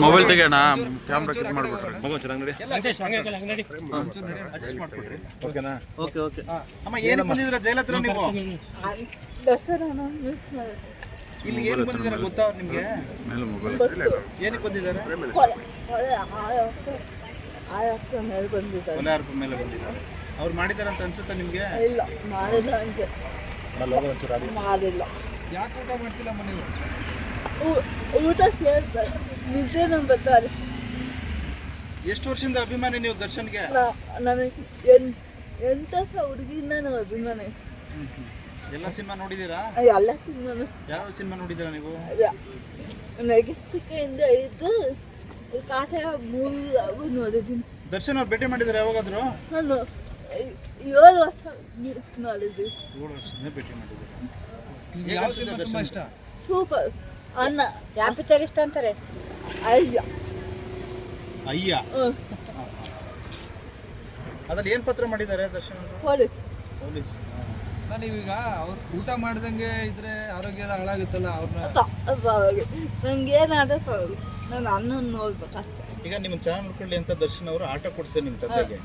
Mobile ತೆಗಿಯೋಣ. Camera click ಮಾಡ್ಬಿಟ್ರೆ. Adjust ಮಾಡ್ಕೊಡ್ರಿ. ಓಕೆನಾ? Okay okay. ಅಮ್ಮ ಏನಕ್ಕೆ ಬಂದಿದ್ದೀರಾ? ಜೈಲ್ ಹತ್ರ ನೀವು? ಇಲ್ಲಿ ಏನು ಬಂದಿದ್ದೀರಾ ಗೊತ್ತಾ ಅವ್ರು ನಿಮ್ಗೆ? ಮೇಲೆ ಮೊಬೈಲ್ ಏನಕ್ಕೆ ಬಂದಿದ್ದಾರೆ? ಮೇಲೆ ಬಂದಿದ್ದಾರೆ. ಕೊಲೆ ಆರೋಪ ಮೇಲೆ ಬಂದಿದ್ದಾರೆ. ಅವ್ರು ಮಾಡಿದ್ದಾರೆ ಅಂತ ಅನ್ಸುತ್ತಾ ನಿಮ್ಗೆ? ಇಲ್ಲ ಮಾಡಿಲ್ಲ ಅಂತೆ. ಮಾಡಿಲ್ಲ. ಯಾಕೆ ಊಟ ಮಾಡ್ತಿಲ್ಲಮ್ಮ ನೀವು? ಊ- ಊಟ ಸೇರ್ತಾರೆ ನಿದ್ದೆ ನಂಬತ್ತಾರೆ ಎಷ್ಟು ವರ್ಷದಿಂದ ಅಭಿಮಾನಿ ನೀವು ದರ್ಶನ್ಗೆ? ನನಗೆ ಎನ್ ಎಂತ ಸಹ ಹುಡುಗಿಯಿಂದ ನಾವು ಅಭಿಮಾನಿ. ಎಲ್ಲ ಸಿನಿಮಾ ನೋಡಿದ್ದೀರಾ ಎಲ್ಲ ಸಿನಿಮಾನು. ಯಾವ ಸಿನಿಮಾ ನೋಡಿದ್ದೀರಾ ನೀವು? ನೆಗೆಸ್ಟಿಕೆಯಿಂದ ಇದ್ದು ಕಾಟ ಮೂರು ಅವು ನೋಡಿದ್ದೀನಿ ದರ್ಶನ್ ಅವ್ರು ಭೇಟಿ ಮಾಡಿದ್ದಾರೆ ಯಾವಾಗಾದ್ರು? ನಾನು ಏಳು ವರ್ಷ ನೋಡಿದ್ವಿ. ಏಳು ವರ್ಷದಿಂದ ಭೇಟಿ ಮಾಡಿದ್ರು? ಯಾವ ಸಿನಿಮಾ ತುಂಬಾ ಇಷ್ಟ? ಸೂಪರ್. ಅನ್ನ. ಯಾವ ಪಿಕ್ಚರ್ ಇಷ್ಟ ಅಂತಾರೆ? ಅಯ್ಯ. ಅಯ್ಯ. ಅದ್ರಲ್ಲಿ ಏನ್ ಪತ್ರ ಮಾಡಿದ್ದಾರೆ ದರ್ಶನ್ ಪೊಲೀಸ್. ಪೊಲೀಸ್. ನಾನು ಈಗ ಅವ್ರು ಊಟ ಮಾಡ್ದಂಗೆ ಇದ್ರೆ ಆರೋಗ್ಯ ಎಲ್ಲ ಹಾಳಾಗುತ್ತಲ್ಲ ಅವ್ರನ್ನ ನಂಗೆ ಏನಾದ್ರೆ ಪರವಾಗಿಲ್ಲ ನಾನು ಅನ್ನ ನೋಡ್ಬೇಕಷ್ಟೆ ಈಗ ನಿಮ್ಮ ಚೆನ್ನಾಗಿ ನೋಡ್ಕೊಳ್ಳಿ ಅಂತ ದರ್ಶನ್ ಅವರು ಆಟೋ ಕೊಡ್ಸೆ ನಿಮ್ಮ ತಂದೆಗೆ.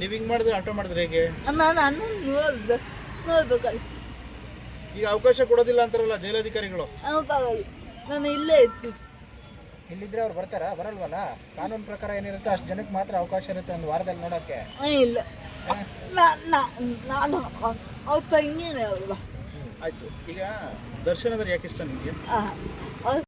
ನೀವು ಹಿಂಗ್ ಮಾಡಿದ್ರೆ ಆಟೋ ಮಾಡಿದ್ರೆ ಹೇಗೆ? ನಾನು ಅನ್ನ ನೋಡ್ಬೇಕು. ನೋಡ್ಬೇಕಲ್ಲ. ಈಗ ಅವಕಾಶ ಕೊಡೋದಿಲ್ಲ ಅಂತಾರಲ್ಲ ಜೈಲಾಧಿಕಾರಿಗಳು? ನಾನು ಇಲ್ಲೇ ಇತ್ತು ಇಲ್ಲಿದ್ರೆ ಅವ್ರು ಬರ್ತಾರಾ? ಬರಲ್ವಲ್ಲ? ಕಾನೂನು ಪ್ರಕಾರ ಏನಿರುತ್ತೆ ಅಷ್ಟು ಜನಕ್ಕೆ ಮಾತ್ರ ಅವಕಾಶ ಇರುತ್ತೆ ಒಂದು ವಾರದಲ್ಲಿ ನೋಡೋಕ್ಕೆ. ಇಲ್ಲ. ನಾ- ನಾ- ನಾನು ಅವ್ರ ತಂಗಿನೇ ಅಲ್ವಾ? ಆಯ್ತು. ಈಗ ದರ್ಶನ್ ಅಂದ್ರೆ ಯಾಕೆ ಇಷ್ಟ ನಿಮಗೆ? ಆ,